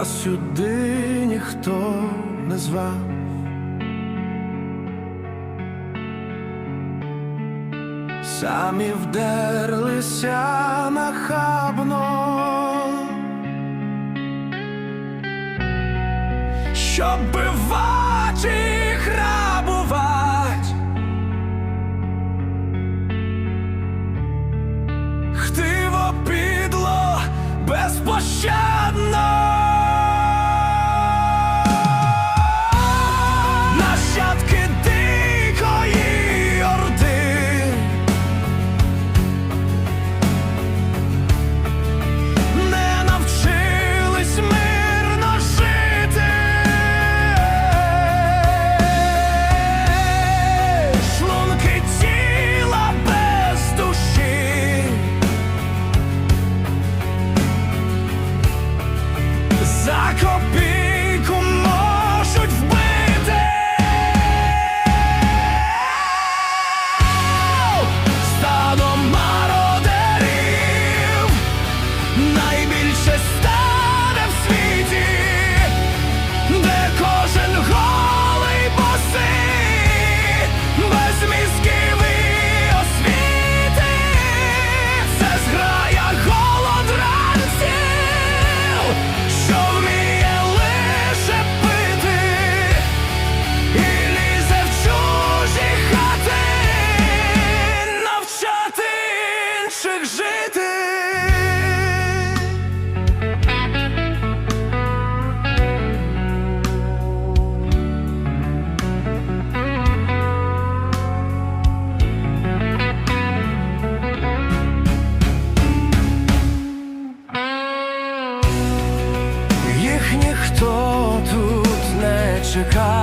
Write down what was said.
Вас сюди ніхто не звав, самі вдерлися нахабно, щоб бивать і грабувать, хтиво підло безпощадно. закопи. чекає.